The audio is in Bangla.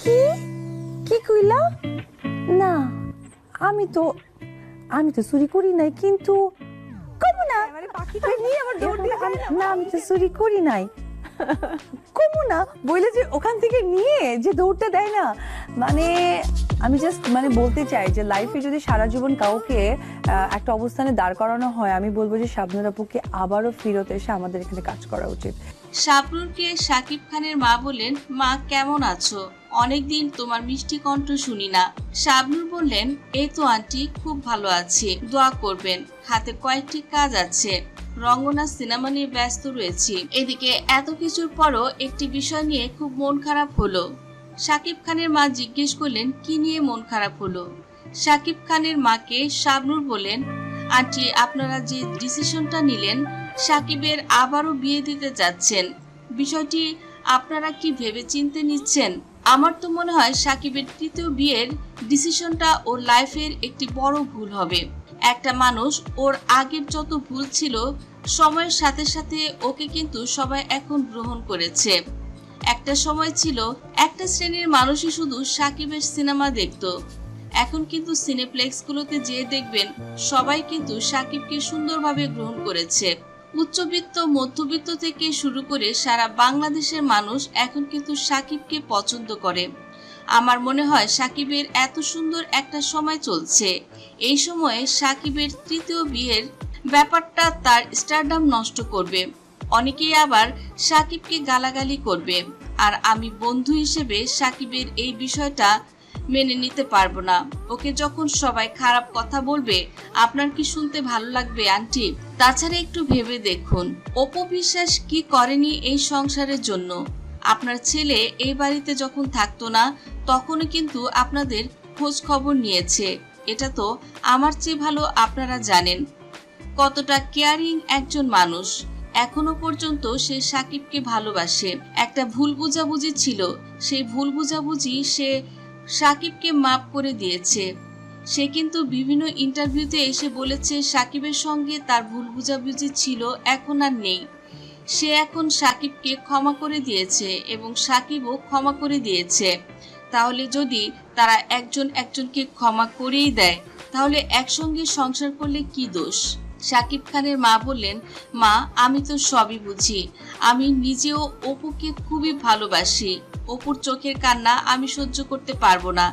কি? কি কইলা? না আমি তো আমি তো চুরি করি নাই কিন্তু কমু না। না আমি তো চুরি করি নাই। কমু না বইলে যে ওখান থেকে নিয়ে যে দৌড়টা দেয় না মানে আমি জাস্ট মানে বলতে চাই যে লাইফে যদি সারা জীবন কাউকে একটা অবস্থানে দাঁড় করানো হয়, আমি বলব যে শাবনুর আপুকে আবারও ফিরত এসে আমাদের এখানে কাজ করা উচিত। শাবনুরকে সাকিব খানের মা বললেন, মা, কেমন আছো? অনেকদিন তোমার মিষ্টি কণ্ঠ শুনি না। শাবনুর বললেন, এই তো আন্টি, খুব ভালো আছি। দোয়া করবেন। হাতে কয়েকটি কাজ আছে। রঙ্গনা সিনেমা নিয়ে ব্যস্ত রয়েছি। এদিকে এত কিছুর পরও একটি বিষয় নিয়ে খুব মন খারাপ হলো। সাকিব খানের মা জিজ্ঞেস করলেন, কি নিয়ে মন খারাপ হলো? সাকিব খানের মাকে শাবনুর বলেন আন্টি, আপনারা যে ডিসিশনটা নিলেন সাকিবের আবারও বিয়ে দিতে যাচ্ছেন। বিষয়টি আপনারা কি ভেবে চিনতে নিচ্ছেন? আমার তো মনে হয় সাকিবের তৃতীয় বিয়ের ডিসিশনটা ওর লাইফের একটি বড় ভুল হবে। একটা মানুষ ওর আগের যত ভুল ছিল, সময়ের সাথে সাথে ওকে কিন্তু সবাই এখন গ্রহণ করেছে। একটা সময় ছিল, একটা শ্রেণির মানুষই শুধু সাকিবের সিনেমা দেখতো। এখন কিন্তু সিনেপ্লেক্সগুলোতে যেয়ে দেখবেন, সবাই কিন্তু সাকিবকে সুন্দরভাবে গ্রহণ করেছে। উচ্চবিত্ত, মধ্যবিত্ত থেকে শুরু করে সারা বাংলাদেশের মানুষ এখন কিন্তু সাকিবকে পছন্দ করে। আমার মনে হয় সাকিবের এত সুন্দর একটা সময় চলছে। এই সময়ে সাকিবের তৃতীয় বিয়ের ব্যাপারটা তার স্টারডাম নষ্ট করবে। অনেকেই আবার সাকিবকে গালাগালি করবে। আর আমি বন্ধু হিসেবে সাকিবের এই বিষয়টা মেনে নিতে পারব না। ওকে যখন সবাই খারাপ কথা বলবে, আপনার কি শুনতে ভালো লাগবে, আন্টি? তাছাড়া একটু ভেবে দেখুন অপবিশ্বাস কি করেনি এই সংসারের জন্য? আপনার ছেলে এই বাড়িতে যখন থাকতো না, তখনও কিন্তু আপনাদের খোঁজ খবর নিয়েছে। এটা তো আমার চেয়ে ভালো আপনারা জানেন। কতটা কেয়ারিং একজন মানুষ। এখনও পর্যন্ত সে সাকিবকে ভালোবাসে। একটা ভুল বুঝাবুঝি ছিল, সেই ভুল বুঝাবুঝি সে সাকিবকে মাফ করে দিয়েছে। সে কিন্তু বিভিন্ন ইন্টারভিউতে এসে বলেছে সাকিবের সঙ্গে তার ভুল বুঝাবুঝি ছিল, এখন আর নেই। সে এখন সাকিবকে ক্ষমা করে দিয়েছে এবং সাকিবও ক্ষমা করে দিয়েছে। তাহলে যদি তারা একজন একজনকে ক্ষমা করেই দেয়, তাহলে একসঙ্গে সংসার করলে কি দোষ? সাকিব খানের মা বললেন, মা, আমি তো সবই বুঝি। আমি নিজেও অপুকে খুবই ভালোবাসি। অপুর চোখের কান্না আমি সহ্য করতে পারব না।